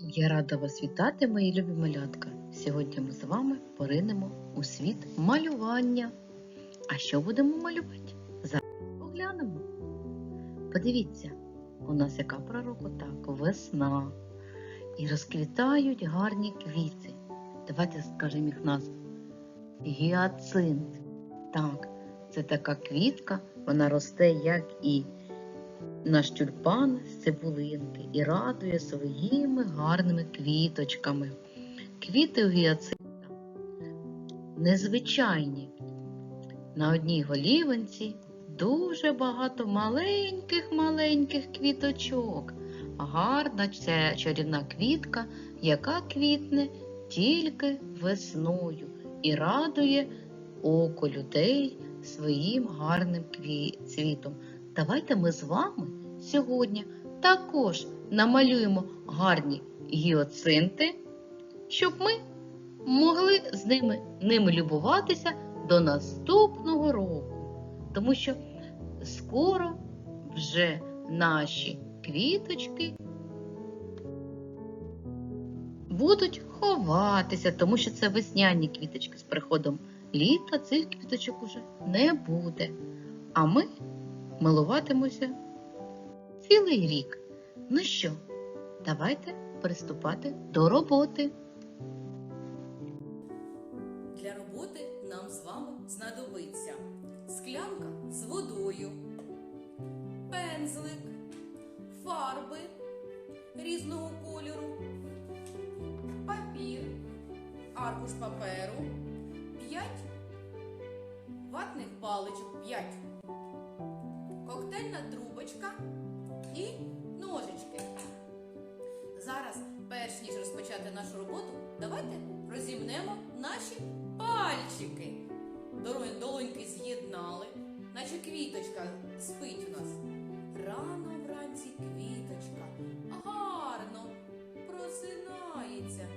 Я рада вас вітати, мої любі малятка. Сьогодні ми з вами поринемо у світ малювання. А що будемо малювати? Зараз поглянемо. Подивіться, у нас яка пора? Так, весна. І розквітають гарні квіти. Давайте скажемо їх назву. Гіацинт. Так, це така квітка, вона росте, як і наш тюльпан з цибулинки і радує своїми гарними квіточками. Квіти у гіацинта незвичайні. На одній голівинці дуже багато маленьких-маленьких квіточок. Гарна ця чарівна квітка, яка квітне тільки весною і радує око людей своїм гарним цвітом. Давайте ми з вами сьогодні також намалюємо гарні гіоцинти, щоб ми могли з ними, ними любуватися до наступного року. Тому що скоро вже наші квіточки будуть ховатися, тому що це весняні квіточки з приходом літа цих квіточок уже не буде. А ми милуватимуся цілий рік. Ну що, давайте приступати до роботи. Для роботи нам з вами знадобиться склянка з водою, пензлик, фарби різного кольору, папір, аркуш паперу, давайте розімнемо наші пальчики. Долонь- Долоньки з'єднали, наче квіточка спить у нас. Рано вранці квіточка гарно просинається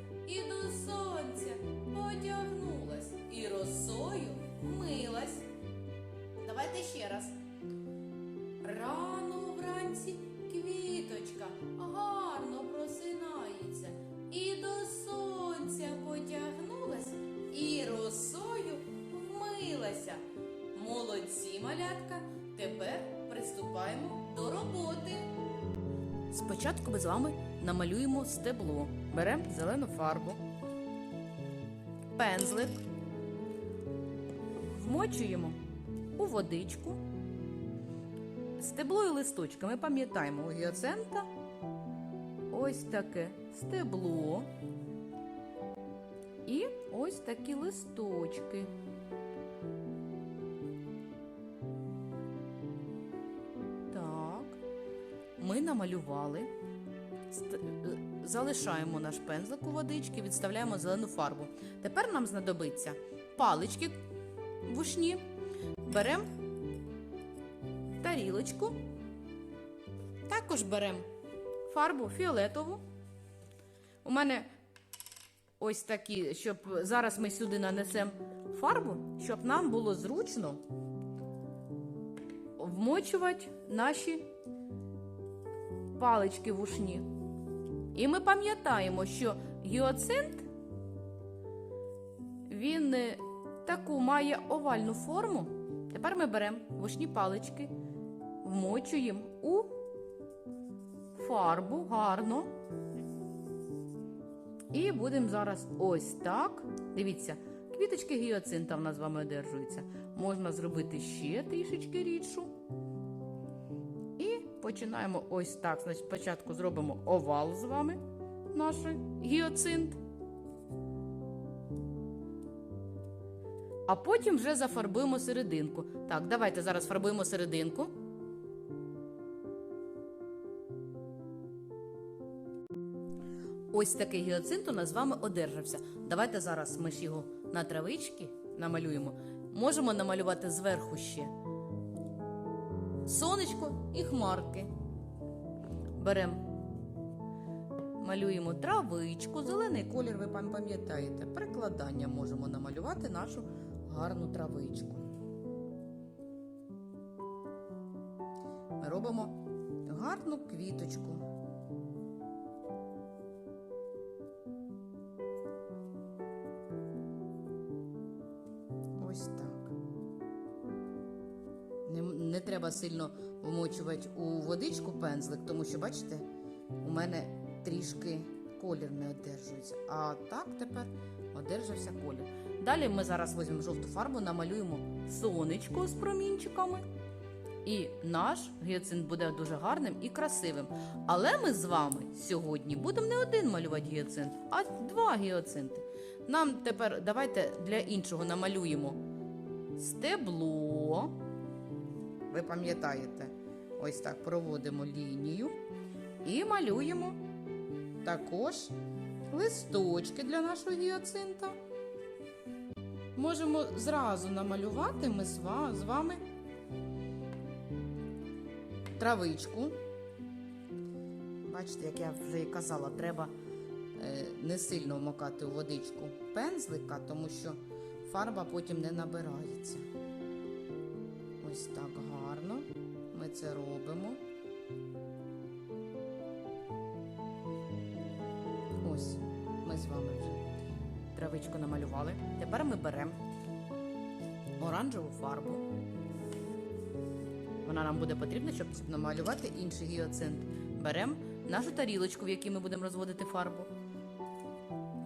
Малятка, тепер приступаємо до роботи. Спочатку ми з вами намалюємо стебло. Беремо зелену фарбу, пензлик, вмочуємо у водичку. Стебло і листочки. Ми пам'ятаємо у гіоцента ось таке стебло і ось такі листочки. Ми намалювали. Е, Залишаємо наш пензлик у водички, відставляємо зелену фарбу. Тепер нам знадобиться палички вушні. Беремо тарілочку. Також беремо фарбу фіолетову. У мене ось такі, щоб зараз ми сюди нанесемо фарбу, щоб нам було зручно вмочувати наші палички вушні. І ми пам'ятаємо, що гіоцинт він е, таку має овальну форму. Тепер ми беремо вушні палички, вмочуємо у фарбу гарно. І будемо зараз ось так. Дивіться, квіточки гіоцинта в нас з вами одержуються. Можна зробити ще трішечки рідшу. Починаємо ось так. Значить, спочатку зробимо овал з вами, наш гіоцинт. А потім вже зафарбуємо серединку. Так, давайте зараз фарбуємо серединку. Ось такий гіоцинт у нас з вами одержався. Давайте зараз ми ж його на травички намалюємо. Можемо намалювати зверху ще сонечко і хмарки. Беремо, малюємо травичку, зелений колір, ви пам'ятаєте. Прикладання можемо намалювати нашу гарну травичку. Ми робимо гарну квіточку. Треба сильно вмочувати у водичку пензлик, тому що, бачите, у мене трішки колір не одержується. А так тепер одержався колір. Далі ми зараз візьмемо жовту фарбу, намалюємо сонечко з промінчиками. І наш гіацинт буде дуже гарним і красивим. Але ми з вами сьогодні будемо не один малювати гіацинт, а два гіацинти. Нам тепер давайте для іншого намалюємо стебло. Ви пам'ятаєте, ось так проводимо лінію і малюємо також листочки для нашого гіацинта. Можемо зразу намалювати ми з вами травичку. Бачите, як я вже і казала, треба е, не сильно вмокати у водичку пензлика, тому що фарба потім не набирається. Ось так. Ми це робимо. Ось, ми з вами вже травичку намалювали. Тепер ми беремо оранжеву фарбу. Вона нам буде потрібна, щоб намалювати інший гіацинт. Беремо нашу тарілочку, в якій ми будемо розводити фарбу.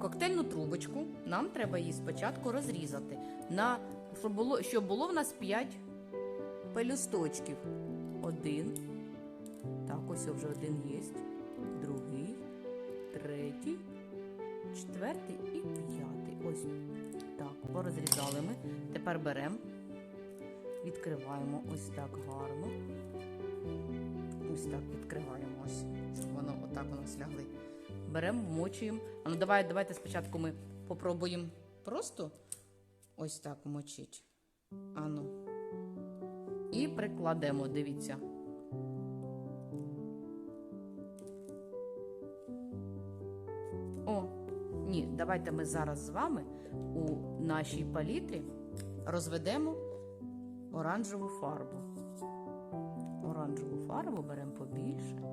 Коктейльну трубочку. Нам треба її спочатку розрізати. На, щоб, було, щоб було в нас 5 пелюсточків. Один. Так, ось вже один є. Другий, третій, четвертий і п'ятий. Ось так, порозрізали ми. Тепер беремо, відкриваємо ось так гарно. Ось так відкриваємо ось, щоб воно отак у нас лягли. Беремо, вмочуємо. А ну давай, давайте спочатку ми попробуємо просто ось так вмочити. Ану. І прикладемо, дивіться. О, ні, давайте ми зараз з вами у нашій палітрі розведемо оранжеву фарбу. Оранжеву фарбу беремо побільше.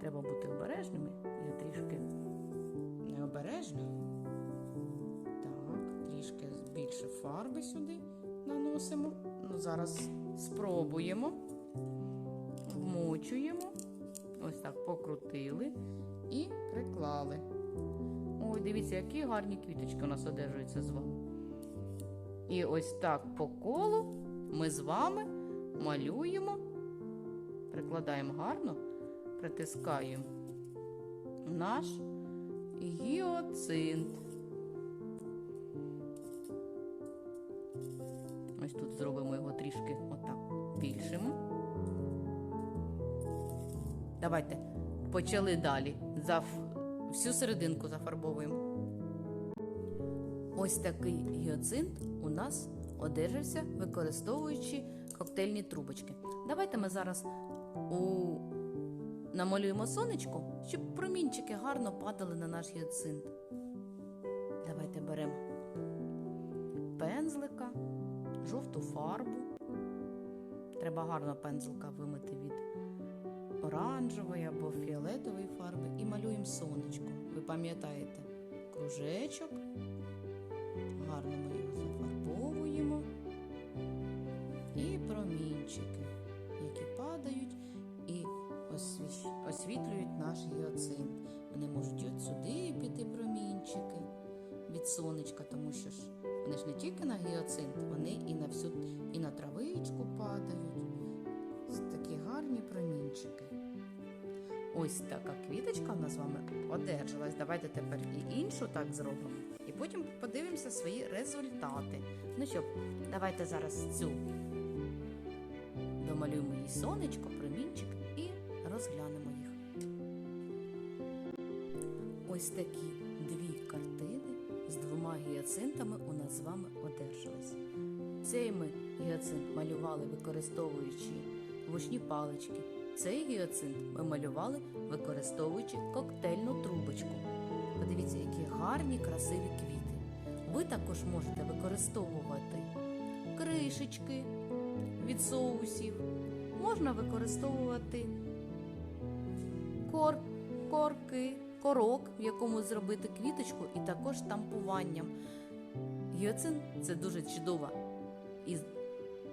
Треба бути обережними. Я трішки необережна. Так, трішки більше фарби сюди наносимо. Ну, зараз спробуємо. Вмочуємо. Ось так покрутили і приклали. Ой, дивіться, які гарні квіточки у нас одержуються з вами. І ось так по колу ми з вами малюємо, прикладаємо гарно, притискаємо наш гіоцинт. Ось тут зробимо його трішки отак більшим. Давайте почали далі. За всю серединку зафарбовуємо. Ось такий гіацинт у нас одержався, використовуючи коктейльні трубочки. Давайте ми зараз у... намалюємо сонечко, щоб промінчики гарно падали на наш гіацинт. Давайте беремо пензлика, жовту фарбу. Треба гарно пензлика вимити від оранжевої або фіолетової фарби і малюємо сонечко. Ви пам'ятаєте кружечок. Гарно ми його зафарбовуємо. І промінчики, які падають і освітлюють наш гіацинт. Вони можуть от сюди піти промінчики від сонечка, тому що ж вони ж не тільки на гіацинт, вони і Ось така квіточка в нас з вами одержалась. Давайте тепер і іншу так зробимо. І потім подивимося свої результати. Ну що, давайте зараз цю домалюємо їй сонечко, промінчик і розглянемо їх. Ось такі дві картини з двома гіацинтами у нас з вами одержались. Цей ми гіацинт малювали, використовуючи вушні палички. Цей гіацинт ми малювали, використовуючи коктейльну трубочку. Подивіться, які гарні, красиві квіти. Ви також можете використовувати кришечки від соусів. Можна використовувати кор, корки, корок, в якому зробити квіточку, і також штампуванням. Гіацин це дуже чудова І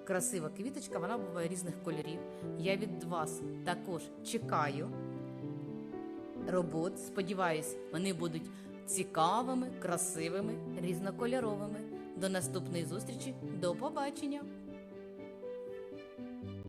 красива квіточка, вона буває різних кольорів. Я від вас також чекаю робот. Сподіваюсь, вони будуть цікавими, красивими, різнокольоровими. До наступної зустрічі, до побачення!